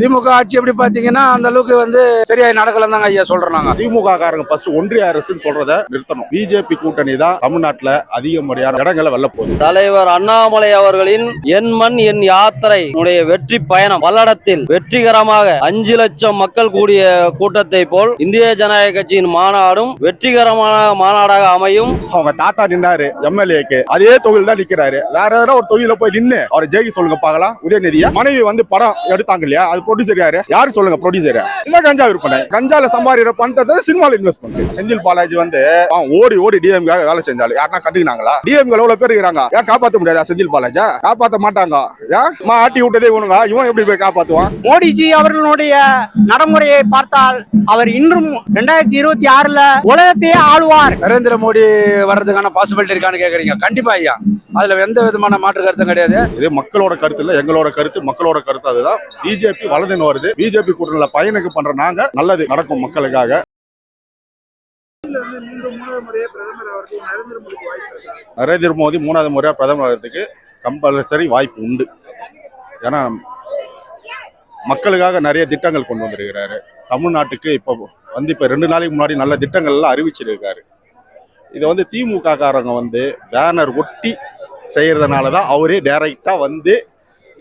திமுக ஆட்சி எப்படி பாத்தீங்கன்னா அந்த அளவுக்கு வந்து சரியா நடக்கலன்னு தாங்க ஐயா சொல்றோம் நாங்க திமுக காரங்க ஃபர்ஸ்ட் ஒன்றிய அரசுன்னு சொல்றத நிறுத்தணும். பிஜேபி கூட்டணி தான் தமிழ்நாட்டுல அதிகப்படியான இடங்களை வெல்ல போகுது. தலைவர் அண்ணாமலை அவர்களின் என் மண் என் யாத்திரை உடைய வெற்றி பயணம் பல்லடத்தில் வெற்றிகரமாக அஞ்சு லட்சம் மக்கள் கூடிய கூட்டத்தை போல் இந்திய ஜனநாயக கட்சியின் மாநாடும் வெற்றிகரமான மாநாடாக அமையும். அவங்க தாத்தா நின்னாரு எம்எல்ஏக்கு. அதே தொகுதியில் தான் நிக்கிறாரு. வேற ஏதாவது ஒரு தொகுதியில போய் நின்னு அவரை ஜெயிக்க சொல்லுங்க பார்க்கலாம். உதயநிதியா மனைவி வந்து படம் எடுத்தாங்க இல்லையா? அது ப்ரொடியூசர் யாரு? யாரு சொல்லுங்க ப்ரொடியூசர் இல்ல கஞ்சா விற்பனை. கஞ்சால சம்பாதிக்கிற பணத்தை சினிமால இன்வெஸ்ட் பண்ணுது செந்தில் பாலாஜி வந்து அவன் ஓடி ஓடி டிஎம் வேலை செஞ்சாலும் யாருன்னா கண்டுக்கினாங்களா? டிஎம் எவ்வளவு பேர் இருக்கிறாங்க? ஏன் காப்பாத்த முடியாதா செந்தில் பாலாஜா காப்பாத்த மாட்டாங்க. ஏன் ஆட்டி விட்டதே இவனுங்க. இவன் எப்படி போய் காப்பாத்துவான்? மோடிஜி அவர்களுடைய நடைமுறையை பார்த்தால் அவர் இன்றும் ரெண்டாயிரத்தி இருபத்தி ஆறுல உலகத்தையே ஆளுவார். நரேந்திர மோடி வர்றதுக்கான பாசிபிலிட்டி இருக்கான்னு கேக்குறீங்க. கண்டிப்பா ஐயா. அதுல எந்த விதமான மாற்று கருத்தும் கிடையாது. இது மக்களோட கருத்து இல்ல எங்களோட கருத்து மக்களோட கருத்து அதுதான். பிஜேபி வலதுன்னு வருது. பிஜேபி கூட்டணியில பயனுக்கு பண்ற நாங்க நல்லது நடக்கும் மக்களுக்காக. நரேந்திர மோடி மூணாவது முறையாக பிரதமர் ஆகிறதுக்கு கம்பல்சரி வாய்ப்பு உண்டு. ஏன்னா மக்களுக்காக நிறைய திட்டங்கள் கொண்டு வந்திருக்கிறாரு. தமிழ்நாட்டுக்கு இப்போ வந்து இப்போ ரெண்டு நாளைக்கு முன்னாடி நல்ல திட்டங்கள்லாம் அறிவிச்சிருக்காரு. இதை வந்து திமுக காரங்க வந்து பேனர் ஒட்டி செய்கிறதுனால தான் அவரே டைரெக்டாக வந்து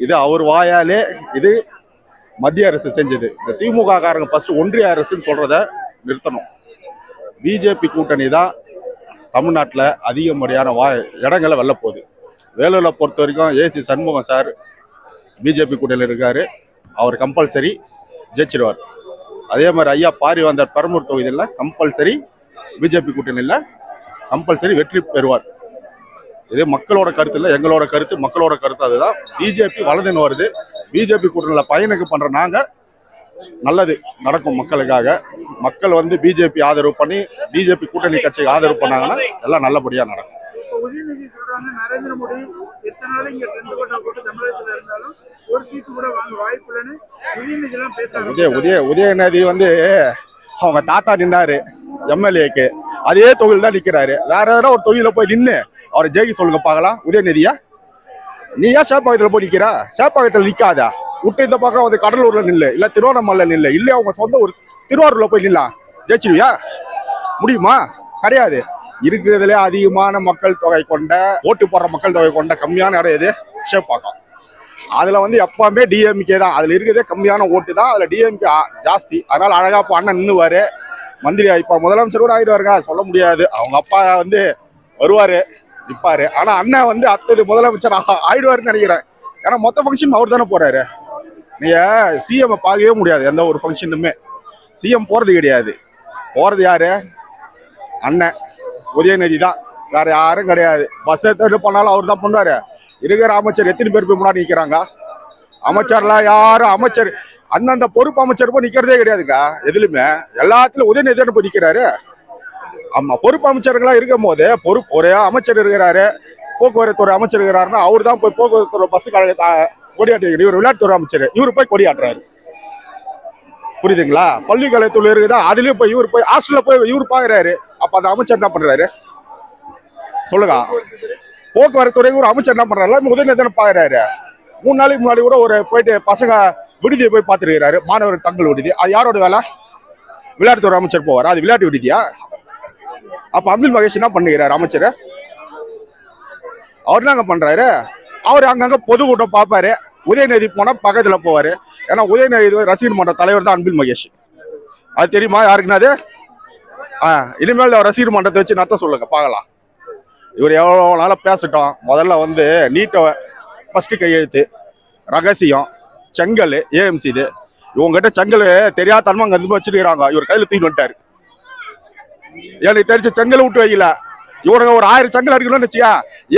இது அவர் வாயாலே இது மத்திய அரசு செஞ்சது. இந்த திமுக காரங்க ஃபஸ்ட்டு ஒன்றிய அரசுன்னு சொல்கிறத நிறுத்தணும். பிஜேபி கூட்டணி தான் தமிழ்நாட்டில் அதிகப்படியான வா இடங்களை வெல்ல போகுது. வேலூரில் பொறுத்த வரைக்கும் ஏசி சண்முகம் சார் பிஜேபி கூட்டணியில் இருக்கார். அவர் கம்பல்சரி ஜெயிச்சிடுவார் அதே மாதிரி ஐயா பாரி வந்தார் பெரம்பூர் தொகுதியில் கம்பல்சரி பிஜேபி கூட்டணியில் கம்பல்சரி வெற்றி பெறுவார். இது மக்களோட கருத்து இல்லை எங்களோட கருத்து மக்களோட கருத்து அதுதான். பிஜேபி வலதுன்னு வருது. பிஜேபி கூட்டணியில் பயனுக்கு பண்ற நாங்க நல்லது நடக்கும் மக்களுக்காக. மக்கள் வந்து பிஜேபி ஆதரவு பண்ணி பிஜேபி கூட்டணி கட்சிக்கு ஆதரவு பண்ணாங்கன்னா எல்லாம் நல்லபடியா நடக்கும். உதயநிதி சொல்றாங்க நரேந்திர மோடி எத்தனை நாள் இங்க ரெண்டு கோட்டா போட்டு தமிழகத்துல இருந்தாலும் ஒரு சீட்டு கூட வாங்க வாய்ப்பு இல்லைன்னு உதயநிதி எல்லாம் பேசுறாங்க. உதய உதய உதயநிதி வந்து அவங்க தாத்தா நின்னாரு எம்எல்ஏக்கு அதே தொகுதியில் தான் நிக்கிறாரு. வேற ஏதாவது ஒரு தொகுதியில போய் நின்னு அவரை ஜெயிக்க சொல்லுங்க பார்க்கலாம். உதயநிதியா? நீ ஏன் சேப்பாக்கத்தில் போய் நிற்கிறா சேப்பாக்கத்தில் நிற்காதா விட்டு இந்த பக்கம் வந்து கடலூரில் நில்லு. இல்லை திருவண்ணாமலை நில்லு. இல்லை அவங்க சொந்த ஒரு திருவாரூரில் போய் நில்லாம் ஜெயிச்சிடுவியா முடியுமா? கிடையாது. இருக்கிறதுல அதிகமான மக்கள் தொகை கொண்ட ஓட்டு போடுற மக்கள் தொகை கொண்ட கம்மியான இடம் எது? சேப்பாக்கம். அதில் வந்து எப்பவுமே டிஎம்கே தான். அதில் இருக்கிறதே கம்மியான ஓட்டு தான். அதில் டிஎம்கே ஜாஸ்தி. அதனால் அழகாக இப்போ அண்ணன் நின்றுவார் மந்திரி இப்போ முதலமைச்சர் கூட ஆகிடுவாருங்க சொல்ல முடியாது. அவங்க அப்பா வந்து வருவார். நிப்பாரு. ஆனா அண்ணன் வந்து அத்தது முதலமைச்சர் ஆ- ஆயிடுவாருன்னு நினைக்கிறேன். ஏன்னா மொத்த ஃபங்க்ஷன் அவர் தானே போறாரு. நீங்க சிஎம் பார்க்கவே முடியாது எந்த ஒரு ஃபங்க்ஷனுமே சிஎம் போறது கிடையாது. போறது யாரு? அண்ணன். உதயநிதி தான். வேற யாரும் கிடையாது. பஸ் எடுத்து பண்ணாலும் அவர் தான் பண்ணுவாரு. இருக்கிற அமைச்சர் எத்தனை பேர் போய் முன்னாடி நிற்கிறாங்க அமைச்சர்லாம் யாரும் அமைச்சர் அந்தந்த பொறுப்பு அமைச்சர் போய் நிக்கிறதே கிடையாதுங்க எதுலையுமே எல்லாத்துலயும் உதயநிதி போய் நிக்கிறாரு. ஆமா பொறுப்பு அமைச்சர்களா இருக்கும் போது பொறுப்பு ஒரே அமைச்சர் இருக்கிறாரு போக்குவரத்து துறை அமைச்சர் இருக்கிறாருன்னா அவர் தான் போய் போக்குவரத்து துறை பஸ் கொடியாட்டி இவர் விளையாட்டுத்துறை அமைச்சர். இவர் போய் கொடியாட்டுறாரு புரியுதுங்களா? பள்ளிக்கலைத்துறை இருக்குதா? அதுலயும் போய் இவர் போய் ஹாஸ்டல்ல போய் இவர் பாக்குறாரு. அப்ப அந்த அமைச்சர் என்ன பண்றாரு? சொல்லுங்க. போக்குவரத்து துறை ஒரு அமைச்சர் என்ன பண்றாரு? உதயநிதி தானே பாக்குறாரு. மூணு நாளைக்கு முன்னாடி கூட ஒரு போயிட்டு பசங்க விடுதியை போய் பார்த்துருக்கிறாரு மாணவர் தங்கள் விடுதி. அது யாரோட வேலை? விளையாட்டுத்துறை அமைச்சர் போவார்? அது விளையாட்டு விடுதியா? அப்ப அப்துல் மகேஷ் என்ன பண்ணுகிறார் அமைச்சர்? அவர் என்னங்க பண்றாரு? அவர் அங்கங்க பொதுக்கூட்டம் பார்ப்பாரு உதயநிதி போனா பக்கத்துல போவாரு. ஏன்னா உதயநிதி ரசிகர் மன்ற தலைவர் தான் அன்பில் மகேஷ். அது தெரியுமா? யாருக்குன்னா அது ஆ இனிமேல் அவர் ரசிகர் மன்றத்தை வச்சு நடத்த சொல்லுங்க. பார்க்கலாம். இவர் எவ்வளோ நாளாக பேசட்டும். முதல்ல வந்து நீட்டை ஃபஸ்ட்டு கையெழுத்து ரகசியம் செங்கல் ஏஎம்சி இது. இவங்ககிட்ட செங்கல் தெரியாத தன்மை அங்கே இருந்து வச்சிருக்கிறாங்க. இவர் கையில் தூக்கிட்டு வந்துட்டாரு. எனக்கு தெரிஞ்ச செங்கல் விட்டு வைக்கல. இவனுங்க ஒரு ஆயிரம் செங்கல் அடிக்கணும்னு வச்சியா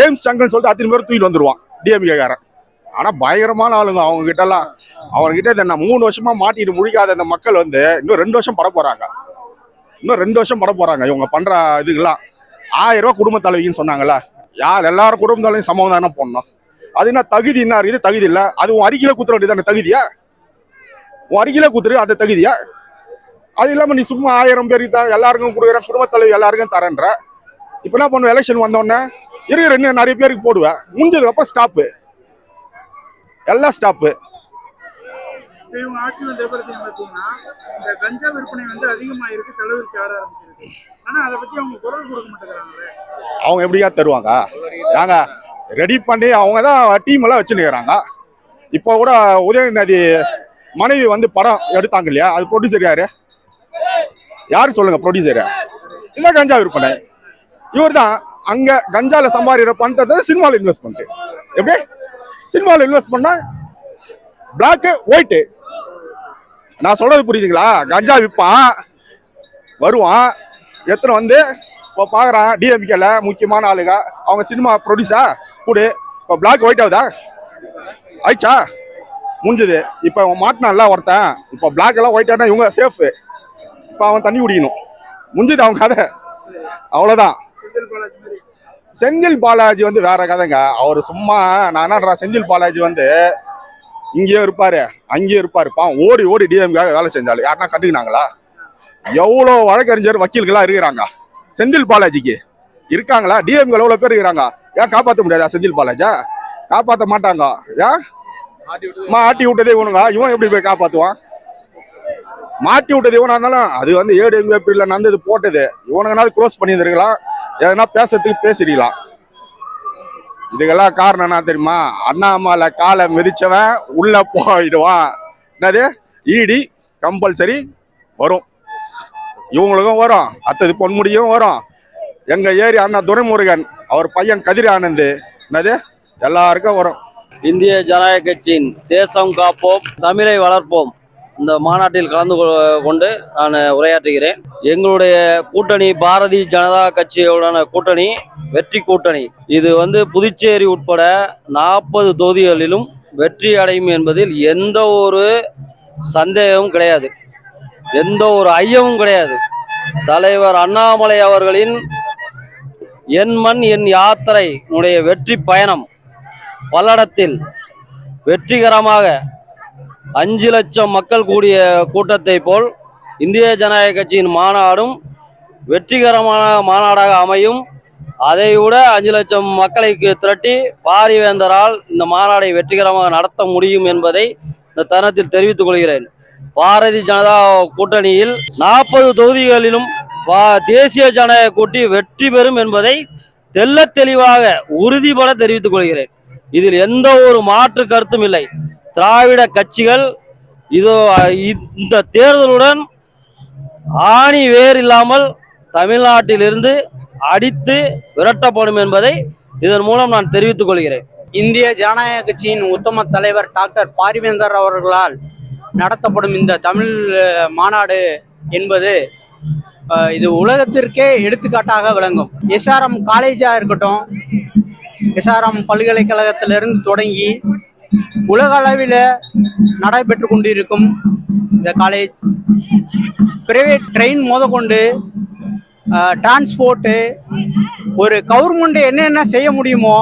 ஏம்ஸ் செங்கல்னு சொல்லிட்டு அத்தனை பேர் தூக்கிட்டு வந்துருவான் டிஎம்கே காரன் பயங்கரமான ஆளுங்க அவங்க கிட்ட எல்லாம். அவங்க கிட்ட இந்த நான் மூணு வருஷமா மாட்டிட்டு முழிக்காத இந்த மக்கள் வந்து இன்னும் ரெண்டு வருஷம் பட போறாங்க. இன்னும் ரெண்டு வருஷம் பட போறாங்க இவங்க பண்ற இதுக்கெல்லாம். ஆயிரம் ரூபா குடும்ப தலைவின்னு சொன்னாங்கல்ல. யார் எல்லாரும் குடும்ப தலைவியும் சமம் தானே போடணும். அது என்ன தகுதி என்ன? இருக்குது தகுதி இல்லை. அது உன் அருகில குத்துற வேண்டியது தகுதியா? உன் அருகில குத்துரு அது தகுதியா? அது இல்லாம நீ சும்மா ஆயிரம் பேருக்கு தான் எல்லாருக்கும் கொடுக்குற குடும்ப தலைவி எல்லாருக்கும் தரேன்ற. இப்ப என்ன பண்ணுவேன் எலெக்ஷன் வந்தோடனே இருக்கிற இன்னும் நிறைய பேருக்கு போடுவேன் முடிஞ்சதுக்கு அப்புறம் ஸ்டாப்பு எல்லாம் ஸ்டாப்பு இப்போ இவங்க ஆட்சி வந்த பிறகு பார்த்தீங்கன்னா இந்த கஞ்சா விற்பனை வந்து அதிகமாக இருக்கு தலைவருக்கு ஆட ஆரம்பிச்சிருக்கு. ஆனா அதை பத்தி அவங்க குரல் கொடுக்க மாட்டேங்கிறாங்களே. அவங்க எப்படியா தருவாங்க? ஏங்க ரெடி பண்ணி அவங்க தான் டீம் எல்லாம் வச்சுருக்கிறாங்க இப்போ கூட உதயநிதி மனைவி வந்து படம் எடுத்தாங்க இல்லையா? அது ப்ரொடியூசர் யாரு? யார் சொல்லுங்க ப்ரொடியூசர் இதான் கஞ்சா விற்பனை. இவர் தான் அங்க கஞ்சால சம்பாதிக்கிற பணத்தை சினிமாவில் இன்வெஸ்ட் பண்ணிட்டு. எப்படி? சினிமாவில் இன்வெஸ்ட் பண்ணா பிளாக்கு ஒயிட்டு நான் சொல்றது புரியுதுங்களா? கஞ்சா விற்பான் வருவான் எத்தனை வந்து இப்போ பார்க்குறான் டிஎம்கேல முக்கியமான ஆளுங்க. அவங்க சினிமா ப்ரொடியூஸா கூடு. இப்போ பிளாக் ஒயிட் ஆகுதா? ஆயிடுச்சா? முடிஞ்சுது. இப்போ அவன் மாட்டினான்ல ஒருத்தன். இப்போ பிளாக் எல்லாம் ஒயிட் ஆனா இவங்க சேஃபு இப்போ அவன் தண்ணி குடிக்கணும். முடிஞ்சது அவன் கதை. அவ்வளோதான் செந்தில் பாலாஜி வந்து வேற கதைங்க. அவர் சும்மா நான் என்னன்றா செந்தில் பாலாஜி வந்து இங்கேயும் இருப்பாரு அங்கேயும் இருப்பாரு. பாவம் ஓடி ஓடி டிஎம்காக வேலை செஞ்சாலும் யாருன்னா கண்டுக்கினாங்களா? எவ்வளோ வழக்கறிஞர் வக்கீல்களா இருக்கிறாங்க. செந்தில் பாலாஜிக்கு. இருக்காங்களா? டிஎம்கள் எவ்வளோ பேர் இருக்கிறாங்க? ஏன் காப்பாற்ற முடியாதா செந்தில் பாலாஜா காப்பாற்ற மாட்டாங்க. ஏன்? மா ஆட்டி விட்டதே இவனுங்க. இவன் எப்படி போய் காப்பாற்றுவான் மாட்டி விட்டது இவனா இருந்தாலும் அது வந்து ஏடிஎம்கே பீரியட்ல நடந்தது போட்டது. இவனுங்கனாவது க்ளோஸ் பண்ணியிருந்துருக்கலாம். எதனா பேசுறதுக்கு பேசிருக்கலாம். இதுக்கெல்லாம் காரணம் என்ன தெரியுமா? அண்ணாமலை காலை மிதிச்சவன் உள்ள போயிடுவான். என்னது? இடி கம்பல்சரி வரும். இவங்களுக்கும் வரும். அத்தது பொன்முடியும் வரும். எங்க ஏரி அண்ணா துரைமுருகன் அவர் பையன் கதிர் ஆனந்த். என்னது? எல்லாருக்கும் வரும். இந்திய ஜனநாயக கட்சியின் தேசம் காப்போம் தமிழை வளர்ப்போம். இந்த மாநாட்டில் கலந்து கொ- கொண்டு நான் உரையாற்றுகிறேன். எங்களுடைய கூட்டணி பாரதிய ஜனதா கட்சியுடன கூட்டணி வெற்றி கூட்டணி. இது வந்து புதுச்சேரி உட்பட நாற்பது தொகுதிகளிலும் வெற்றி அடையும் என்பதில் எந்த ஒரு சந்தேகமும் கிடையாது. எந்த ஒரு ஐயமும் கிடையாது. தலைவர் அண்ணாமலை அவர்களின் என் மண் என் யாத்திரை உடைய வெற்றி பயணம் பல்லடத்தில் வெற்றிகரமாக அஞ்சு லட்சம் மக்கள் கூடிய கூட்டத்தை போல் இந்திய ஜனநாயக கட்சியின் மாநாடும் வெற்றிகரமான மாநாடாக அமையும். அதை விட அஞ்சு லட்சம் மக்களை திரட்டி பாரிவேந்தரால் இந்த மாநாடை வெற்றிகரமாக நடத்த முடியும் என்பதை இந்த தருணத்தில் தெரிவித்துக் கொள்கிறேன். பாரதிய ஜனதா கூட்டணியில் நாற்பது தொகுதிகளிலும் பா- தேசிய ஜனநாயக கூட்டி வெற்றி பெறும் என்பதை தெள்ள தெளிவாக உறுதிபட தெரிவித்துக் கொள்கிறேன். இதில் எந்த ஒரு மாற்று கருத்தும் இல்லை. திராவிட கட்சிகள் இதோ இந்த தேர்தலுடன் ஆணி வேர் இல்லாமல் தமிழ்நாட்டிலிருந்து அடித்து விரட்டப்படும் என்பதை இதன் மூலம் நான் தெரிவித்துக் கொள்கிறேன். இந்திய ஜனநாயக கட்சியின் உத்தம தலைவர் டாக்டர் பாரிவேந்தர் அவர்களால் நடத்தப்படும் இந்த தமிழ் மாநாடு என்பது இது உலகத்திற்கே எடுத்துக்காட்டாக விளங்கும். எஸ்ஆர்எம் காலேஜாக இருக்கட்டும் எஸ்ஆர்எம் பல்கலைக்கழகத்திலிருந்து தொடங்கி உலக அளவில் நடைபெற்று கொண்டிருக்கும் இந்த காலேஜ் பிரைவேட் ட்ரெயின் மோதக்கொண்டு டிரான்ஸ்போர்ட்டு ஒரு கவர்மெண்ட் என்னென்ன செய்ய முடியுமோ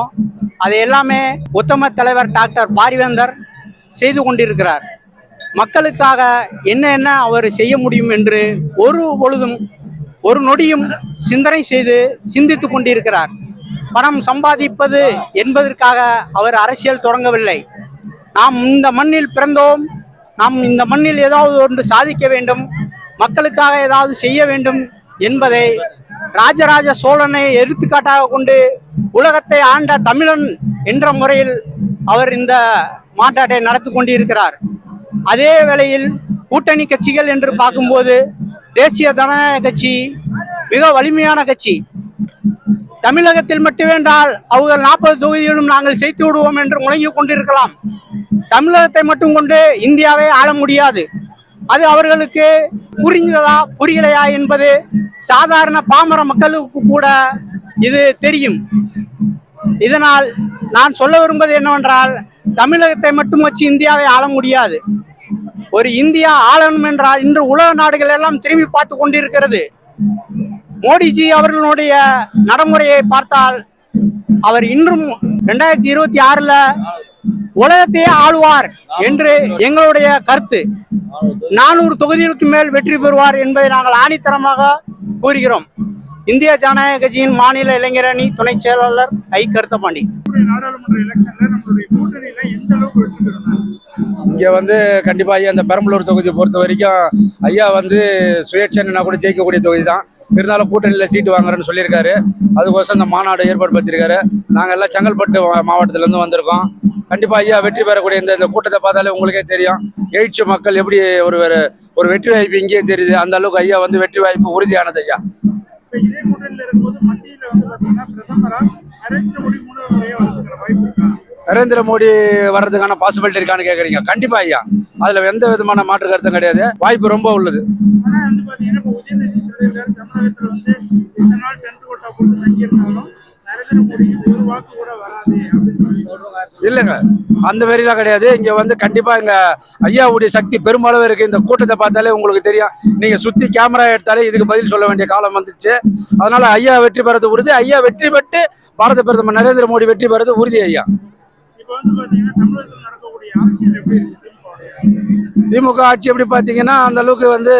அது எல்லாமே உத்தம தலைவர் டாக்டர் பாரிவேந்தர் செய்து கொண்டிருக்கிறார். மக்களுக்காக என்னென்ன அவர் செய்ய முடியும் என்று ஒரு பொழுதும் ஒரு நொடியும் சிந்தனை செய்து சிந்தித்து கொண்டிருக்கிறார். பணம் சம்பாதிப்பது என்பதற்காக அவர் அரசியல் தொடங்கவில்லை. நாம் இந்த மண்ணில் பிறந்தோம். நாம் இந்த மண்ணில் ஏதாவது ஒன்று சாதிக்க வேண்டும். மக்களுக்காக ஏதாவது செய்ய வேண்டும் என்பதை ராஜராஜ சோழனை எடுத்துக்காட்டாக கொண்டு உலகத்தை ஆண்ட தமிழன் என்ற முறையில் அவர் இந்த மாநாட்டை நடத்தி கொண்டிருக்கிறார். அதே வேளையில் கூட்டணி கட்சிகள் என்று பார்க்கும்போது தேசிய ஜனநாயக கட்சி மிக வலிமையான கட்சி. தமிழகத்தில் மட்டுமென்றால் அவர்கள் நாற்பது தொகுதியிலும் நாங்கள் செய்து விடுவோம் என்று முழங்கிக் கொண்டிருக்கலாம். தமிழகத்தை மட்டும் கொண்டு இந்தியாவை ஆள முடியாது. அது அவர்களுக்கு புரிந்ததா புரியலையா என்பது சாதாரண பாமர மக்களுக்கு கூட இது தெரியும். இதனால் நான் சொல்ல விரும்புவது என்னவென்றால் தமிழகத்தை மட்டும் வச்சு இந்தியாவை ஆள முடியாது. ஒரு இந்தியா ஆளணும் என்றால் இன்று உலக நாடுகள் எல்லாம் திரும்பி பார்த்து கொண்டிருக்கிறது. மோடிஜி அவர்களுடைய நடைமுறையை பார்த்தால் அவர் இன்றும் ரெண்டாயிரத்தி இருபத்தி ஆறுல உலகத்தையே ஆளுவார் என்று எங்களுடைய கருத்து. நானூறு தொகுதிகளுக்கு மேல் வெற்றி பெறுவார் என்பதை நாங்கள் ஆணித்தரமாக கூறுகிறோம். இந்திய ஜனநாயக கட்சியின் மாநில இளைஞரணி துணை செயலாளர் ஐ கருத்தபாண்டி நாடாளுமன்ற எலெக்ஷன்ல நம்மளுடைய கூட்டணியில எந்த அளவுக்கு வெற்றி பெறும்? இங்கே வந்து கண்டிப்பாக ஐயா இந்த பெரம்பலூர் தொகுதியை பொறுத்த வரைக்கும் ஐயா வந்து சுயேட்சைன்னா கூட ஜெயிக்கக்கூடிய தொகுதி தான் இருந்தாலும் கூட்டணியில் சீட்டு வாங்குறேன்னு சொல்லியிருக்காரு. அதுக்கோசம் இந்த மாநாடு ஏற்பாடு படுத்திருக்காரு. நாங்கள் எல்லாம் செங்கல்பட்டு மாவட்டத்திலேருந்து வந்திருக்கோம். கண்டிப்பாக ஐயா வெற்றி பெறக்கூடிய இந்த இந்த கூட்டத்தை பார்த்தாலே உங்களுக்கே தெரியும். எழுச்சி மக்கள் எப்படி ஒரு ஒரு- ஒரு வெற்றி வாய்ப்பு இங்கேயே தெரியுது. அந்த அளவுக்கு ஐயா வந்து வெற்றி வாய்ப்பு உறுதியானது ஐயா. இதே கூட்டணியில் இருக்கும்போது மத்தியில் வந்து பார்த்தீங்கன்னா பிரதமராக நரேந்திர மோடி மூணாவது நரேந்திர மோடி வர்றதுக்கான பாசிபிலிட்டி இருக்கான்னு கேட்குறீங்க கண்டிப்பா ஐயா. அதில் எந்த விதமான மாற்று கருத்தும் கிடையாது. வாய்ப்பு ரொம்ப உள்ளது. இல்லைங்க. அந்த மாரிலாம் கிடையாது. இங்க வந்து கண்டிப்பா இங்க ஐயாவுடைய சக்தி பெருமளவு இருக்கு. இந்த கூட்டத்தை பார்த்தாலே உங்களுக்கு தெரியும். நீங்க சுத்தி கேமரா எடுத்தாலே இதுக்கு பதில் சொல்ல வேண்டிய காலம் வந்துச்சு. அதனால ஐயா வெற்றி பெறது உறுதி. ஐயா வெற்றி பெற்று பாரத பிரதமர் நரேந்திர மோடி வெற்றி பெறது உறுதி ஐயா. திமுக ஆட்சி எப்படி பார்த்தீங்கன்னா அந்த அளவுக்கு வந்து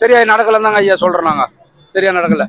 சரியா நடக்கலன்னு தாங்க ஐயா சொல்றோம் நாங்க சரியா நடக்கல.